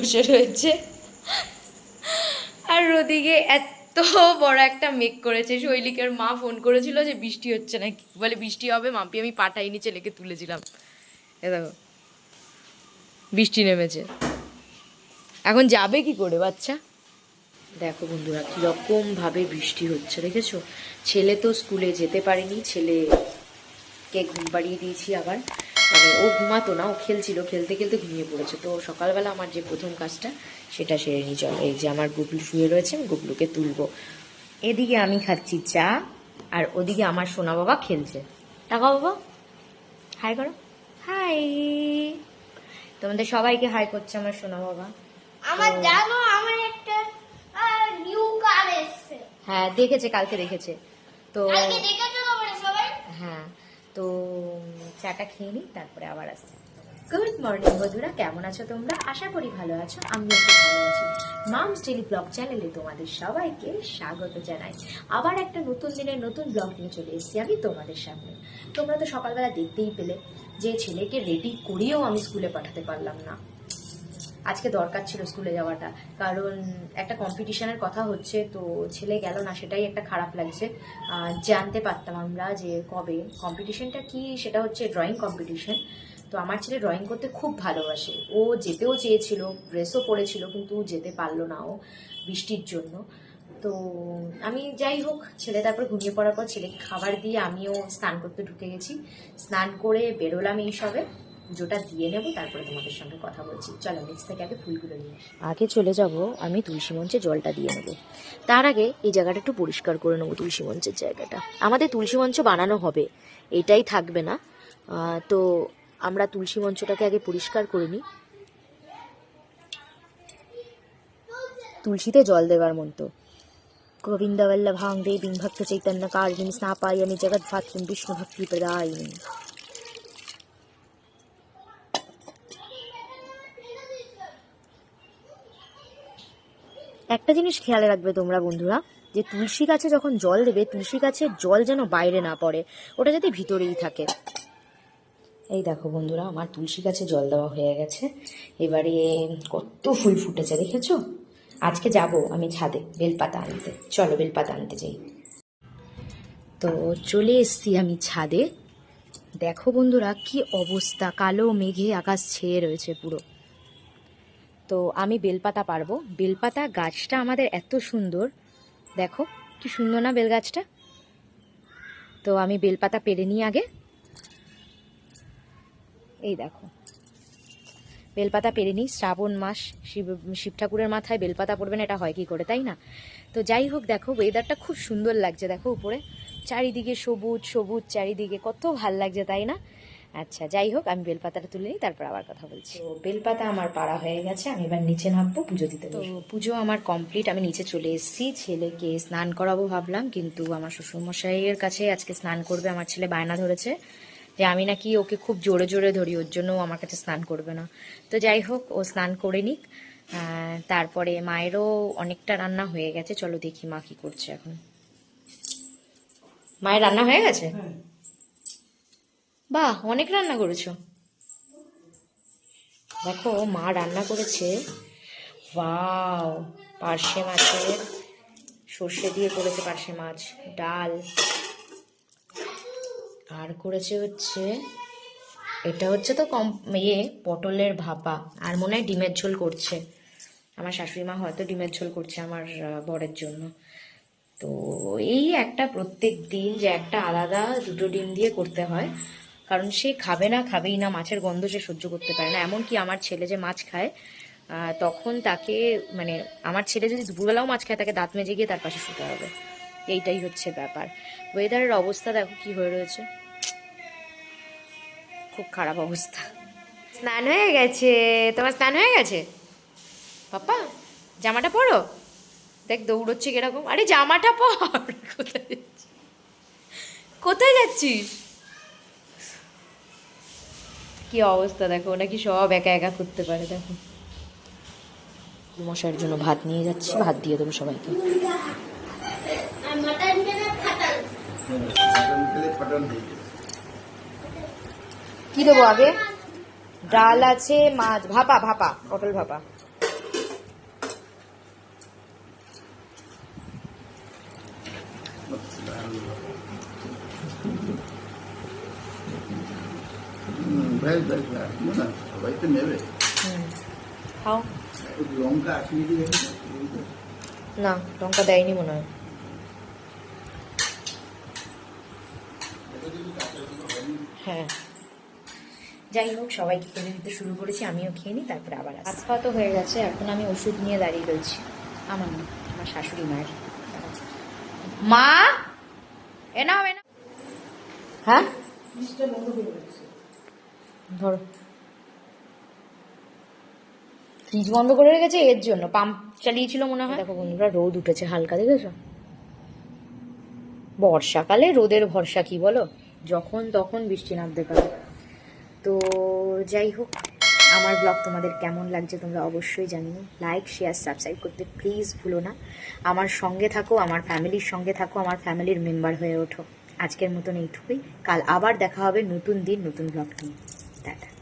বসে রয়েছে। আর ওদিকে এত বড় একটা মেঘ করেছে শৈলিকের মা ফোন করেছিল যে বৃষ্টি হচ্ছে নাকি? বলে বৃষ্টি হবে মাপি আমি পাটাই নিচে লেগে তুলেছিলাম। এ দেখো বৃষ্টি নেমেছে। এখন যাবে কি করে বাচ্চা? দেখো বন্ধুরা কীরকম ভাবে বৃষ্টি হচ্ছে দেখেছ? ছেলে তো স্কুলে যেতে পারেনি ছেলেকে ঘুম পাড়িয়ে দিয়েছি আবার। মানে ও ঘুমাতো না ও খেলছিল খেলতে খেলতে ঘুমিয়ে পড়েছে। তো সকালবেলা আমার যে প্রথম কাজটা সেটা সেরে নিয়ে চলো। এই যে আমার গুবলু শুয়ে রয়েছে আমি গুবলুকে তুলবো। এদিকে আমি খাচ্ছি চা আর ওদিকে আমার সোনা বাবা খেলছে। টাকা বাবা হাই করো। হাই। তোমাদের সবাইকে হাই করছে আমার সোনা বাবা। আমার জানো আমার একটা নিউ কার এসেছে। হ্যাঁ দেখেছে কালকে দেখেছে। তো কালকে দেখেছ তোমরা সবাই? হ্যাঁ তো চাটা খেয়ে নিই, তারপরে আবার আসছি। গুড মর্নিং বন্ধুরা, কেমন আছো তোমরা? আশা করি ভালো আছো, আমিও খুব ভালো আছি। মামস ডেলি ব্লগ চ্যানেলে তোমাদের সবাইকে স্বাগত জানাই। আবার একটা নতুন দিনের নতুন ব্লগ নিয়ে চলে এসেছি আমি তোমাদের সামনে। তোমরা তো সকালবেলা দেখতেই পেলে যে ছেলেকে রেডি করিয়েও আমি স্কুলে পাঠাতে পারলাম না। আজকে দরকার ছিল স্কুলে যাওয়াটা। কারণ একটা কম্পিটিশনের কথা হচ্ছে, তো ছেলে গেল না, সেটাই একটা খারাপ লাগছে। জানতে পারতাম আমরা যে কবে। কম্পিটিশনটা কি, সেটা হচ্ছে ড্রয়িং কম্পিটিশন তো আমার ছেলে ড্রয়িং করতে খুব ভালোবাসে। ও যেতেও চেয়েছিল ড্রেসও পরেছিল, কিন্তু যেতে পারল না ও বৃষ্টির জন্য। তো আমি যাই হোক, ছেলে তারপর ঘুমিয়ে পড়ার পর ছেলেকে খাবার দিয়ে আমিও স্নান করতে ঢুকে গেছি। স্নান করে বেরোলাম এই সবে। পুজোটা দিয়ে নেব, তারপরে তোমাদের সঙ্গে কথা বলছি। চলো নিচ থেকে আগে ফুলগুলো নিয়ে। আগে চলে যাব, আমি তুলসী মঞ্চে জলটা দিয়ে নেব। তার আগে এই জায়গাটা একটু পরিষ্কার করে নেব, তুলসী মঞ্চের জায়গাটা। আমাদের তুলসী মঞ্চ বানানো হবে, এটাই থাকবে না। তো আমরা তুলসী মঞ্চটাকে আগে পরিষ্কার করে নিই। তুলসীতে জল দেওয়ার মতো গোবিন্দ বল্লভাং দেবীং ভক্ত চৈতন্য কারিণী স্নাপায়নি জগৎ ভাতৃম বিষ্ণু ভক্তি প্রদায়িনী। একটা জিনিস খেয়াল রাখবে তোমরা, বন্ধুরা, যে তুলসী গাছে যখন জল দেবে, তুলসী গাছের জল যেন বাইরে না পড়ে, ওটা যাতে ভিতরেই থাকে। এই দেখো বন্ধুরা, আমার তুলসী গাছে জল দেওয়া হয়ে গেছে। এবারে কত ফুল ফুটেছে, দেখেছ? আজকে যাব আমি ছাদে বেলপাতা আনতে। চলো বেলপাতা আনতে যাই। তো চলে এসছি আমি ছাদে। দেখো বন্ধুরা, কি অবস্থা, কালো মেঘে আকাশ ছেয়ে রয়েছে পুরো। তো আমি বেলপাতা পারব। বেলপাতা গাছটা আমাদের এত সুন্দর। দেখো, কি সুন্দর না বেল গাছটা তো আমি বেলপাতা পেরে নিই আগে। এই দেখো। বেলপাতা পেরে নিই। শ্রাবণ মাস, শিব শিব ঠাকুরের মাথায় বেলপাতা পড়বে না, এটা হয় কি করে, তাই না? তো যাই হোক, দেখো ওয়েদারটা খুব সুন্দর লাগছে, দেখো, উপরে। চারিদিকে সবুজ সবুজ চারিদিকে, কত ভালো লাগছে, তাই না? আচ্ছা যাই হোক আমি বেলপাতাটা তুলে নিই তারপর আবার কথা বলছি। তো বেলপাতা আমার পাড়া হয়ে গেছে আমি এবার নিচে নামবো পুজো দিতে তো পুজো আমার কমপ্লিট আমি নিচে চলে এসেছি ছেলেকে স্নান করাবো ভাবলাম কিন্তু আমার শ্বশুরমশাইয়ের কাছে আজকে স্নান করবে আমার ছেলে বায়না ধরেছে যে আমি নাকি ওকে খুব জোরে জোরে ধরি ওর জন্য আমার কাছে স্নান করবে না। তো যাই হোক ও স্নান করে নিক তারপরে মায়েরও অনেকটা রান্না হয়ে গেছে চলো দেখি মা কি করছে এখন। মায়ের রান্না হয়ে গেছে? বাহ, অনেক রান্না করেছ। দেখো, মা রান্না করেছে। ওয়াও, পার্শে মাছের সর্ষে দিয়ে করেছে পার্শে মাছ, ডাল। আর করেছে হচ্ছে, এটা হচ্ছে তো কম ইয়ে পটলের ভাপা। আর মনে হয় ডিমের ঝোল করছে। আমার শাশুড়ি মা হয়তো ডিমের ঝোল করছে আমার বরের জন্য। তো এই একটা প্রত্যেক দিন যে একটা আলাদা দুটো ডিম দিয়ে করতে হয়। কারণ সে খাবে না খাবেই না, মাছের গন্ধ সে সহ্য করতে পারে না। এমনকি আমার ছেলে যে মাছ খায় তখন তাকে মানে আমার ছেলে যদি দুপুরবেলাও মাছ খায়, তাকে দাঁত মেজে গিয়ে তার পাশে শুতে হবে। এইটাই হচ্ছে ব্যাপার। ওয়েদারের অবস্থা দেখো কি হয়ে রয়েছে। খুব খারাপ অবস্থা। স্নান হয়ে গেছে। তোমার স্নান হয়ে গেছে? পাপা জামাটা পরো। দেখ দৌড়চ্ছে কীরকম। আরে, জামাটা পর। কোথায় কোথায় যাচ্ছিস? কি অবস্থা দেখো? নাকি সব একা একা করতে পারে, দেখো। মশার জন্য ভাত নিয়ে যাচ্ছি, ভাত দিয়ে দেবো সবাইকে। কি দেবো আগে? ডাল আছে, মাছ, ভাপা ভাপা, পটল ভাপা। Thank you. না সবাই তো নেবে খাও লঙ্কা না লঙ্কা দেয়নি মনে হয় হ্যাঁ যাই হোক সবাইকে খেতে দিতে শুরু করেছি আমিও খেয়ে নিই তারপরে আবার হাত তো হয়ে গেছে এখন আমি ওষুধ নিয়ে দাঁড়িয়ে রয়েছি। আমার না আমার শাশুড়ি মায়ের। মা! এনাও এনা হ্যাঁ? ধরো। ফ্রিজ বন্ধ করে রেখেছে, এর জন্য। পাম্প চালিয়েছিল মনে হয়। দেখো বন্ধুরা, রোদ উঠেছে হালকা, দেখেছ? বর্ষাকালে রোদের ভরসা কি বলো? যখন তখন বৃষ্টি নামতে পারে। তো যাই হোক, আমার ব্লগ তোমাদের কেমন লাগছে তোমরা অবশ্যই জানিও। লাইক শেয়ার সাবস্ক্রাইব করতে প্লিজ ভুলো না। আমার সঙ্গে থাকো, আমার ফ্যামিলির সঙ্গে থাকো, আমার ফ্যামিলির মেম্বার হয়ে ওঠো। আজকের মতন এইটুকুই। কাল আবার দেখা হবে নতুন দিন, নতুন ব্লগ নিয়ে। Hasta.